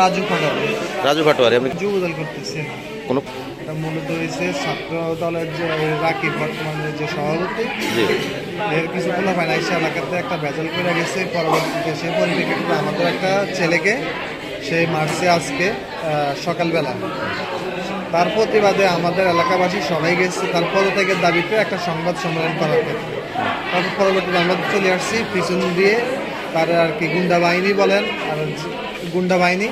রাজু পাঠাবে রাজু ভাটোয়ারি আপনি যুব দল করতেছে। কোনো মূলত হয়েছে ছাত্র দলের যে রাকিব বর্তমানে যে সভাপতি। এর কিছু ফাইনান্সি এলাকাতে একটা ভেজাল করে গেছে। পরবর্তীতে সেই পরিপ্রেক্ষিতে আমাদের একটা ছেলেকে সে মারছে আজকে সকালবেলা। তার প্রতিবাদে আমাদের এলাকাবাসী সবাই গেছে। তার পদ থেকে দাবিতে একটা সংবাদ সম্মেলন করার ক্ষেত্রে। তারপর পরবর্তীতে আমরা চলে আসছি। পিছন দিয়ে তার আর কি গুন্ডা বাহিনী বলেন আর গুন্ডা বাহিনী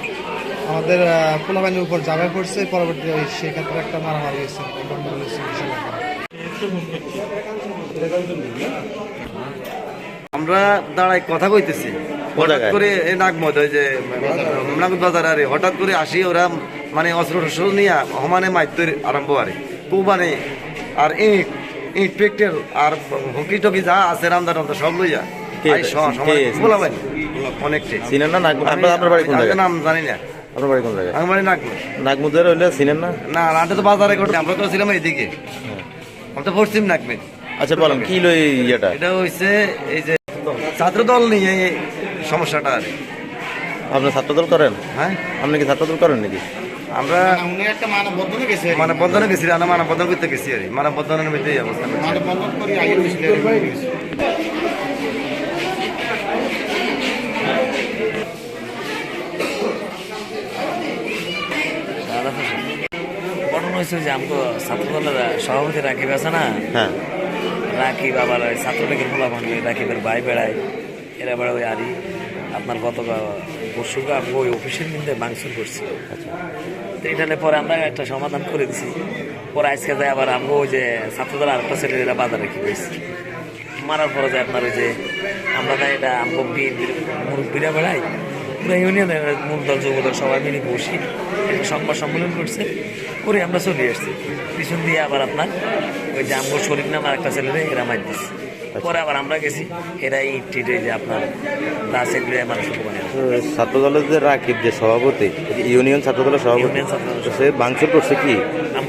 আমাদের আহ, পোলা বাহিনীর উপর জামাই পড়ছে। পরবর্তীতে ওই সেক্ষেত্রে একটা মারামারি হয়েছে। গন্ডগোল হয়েছে আমরা দাঁড়াই কথা কইতেছি। হঠাৎ করে এই নাগমদ ওই যে নাগদ বাজার আরে হঠাৎ করে আসি ওরা মানে অস্ত্র টস্ত্র নিয়ে সমানে মাইতে আরম্ভ আরে। খুব মানে আর ইট ইট পেকটের আর হকি টকি যা আছে রামদা রামদা সব লইয়া। কে আই এটা? স- সমানে কে? বলা ভাই অনেকটা। চিনেন না নাগ আমি- আপনার আপনার বাড়ি কোন জায়গায়? নাম জানি না। আপনার বাড়ি কোন জায়গায়? আমি মানে নাগমদ নাগমুদের হইলে চিনেন না? না রাতে তো বাজারে ঘটে আমরা তো ছিলাম এইদিকে। আমরা তো পশ্চিম নাগমেদ আচ্ছা বলেন কি লই ইয়েটা? এটা হইছে এই যে ছাত্র দল নিয়ে এই সমস্যাটা আর কি। আপনি ছাত্রদল করেন? হ্যাঁ। আপনি কি ছাত্রদল করেন নাকি? আমরা মানে বন্ধনে গেছি। আমরা মানব বন্ধন করতে গেছি আর মানব বন্ধনের মধ্যে এই অবস্থা। হয়েছে যে আমাকে ছাত্রদলের সভাপতি রাকিব আছে না? হ্যাঁ। রাকিব আবার ছাত্রলীগের ভাঙবে রাকিবের ভাই বেড়ায়। এরা বেড়া ওই আরি আপনার গত পরশুকে আমি ওই অফিসের মধ্যে মাংসুর করছি তো এটালে পরে আমরা একটা সমাধান করে দিছি। পরে আজকে যায় আবার আমি ওই যে ছাত্রদল আরেকটা ছেলেরা বাজারে কি হয়েছে মারার পরে যায় আপনার ওই যে আমরা তাই এটা আমগো বিএনপির মুরব্বীরা বেড়াই পুরো ইউনিয়নের মূল দল যুবদল সবাই মিলে বসি একটা সংবাদ সম্মেলন করছে করে আমরা চলে আসছি। পিছন দিয়ে আবার আপনার ওই যে আমগো শরীর নামার একটা ছেলেরে এরা মার দিচ্ছে পরে আবার আমরা গেছি এরা ইট যে আপনার দাস এগুলো মানুষ মানে তো ছাত্রদলের যে রাকিব যে সভাপতি ইউনিয়ন ছাত্রদলের সভাপতি ইউনিয়ন সে ভাঙচুর করছে কি?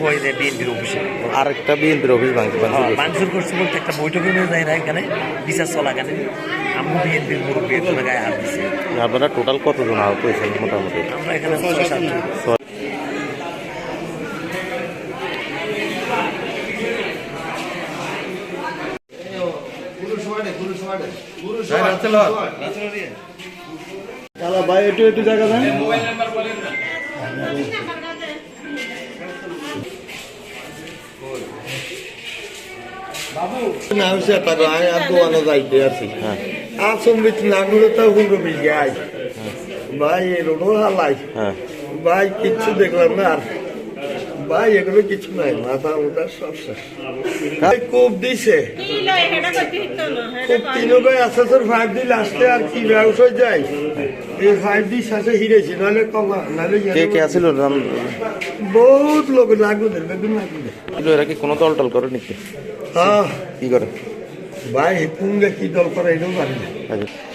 ওই যে বিএনপির অফিসে? আর একটা বিএনপির অফিস ভাঙচুর ভাঙচুর করছে। বলতে একটা বৈঠকে নিয়ে যায় না এখানে বিচার চলা এখানে আমগো বিএনপির মুরব্বী এখানে গায়ে হাত দিছে। আপনারা টোটাল কতজন আহত হয়েছেন মোটামুটি? আমরা এখানে ছয় সাতজন না আমি আর দোয়ানো যাইতে আছি হ্যাঁ। আসুন বিচ নাগুলো তো ভাই হালাই। হ্যাঁ। ভাই কিচ্ছু দেখলাম না আর। ভাই এগুলো কিছু নাই মাথা মোটা সব শেষ। ভাই কোপ দিছে। ফাইভ ডি লাস্টে আর কি ব্যবসা যায়? এই ফাইভ ডি শেষে হিরেছি নাহলে কমা নাহলে কে কে আছিল? বহুত লোক এরা কি কোনো দল টল করে নাকি? কি করে? ভাই কুঙ্গে কি দল করে এটাও জানি না। আচ্ছা।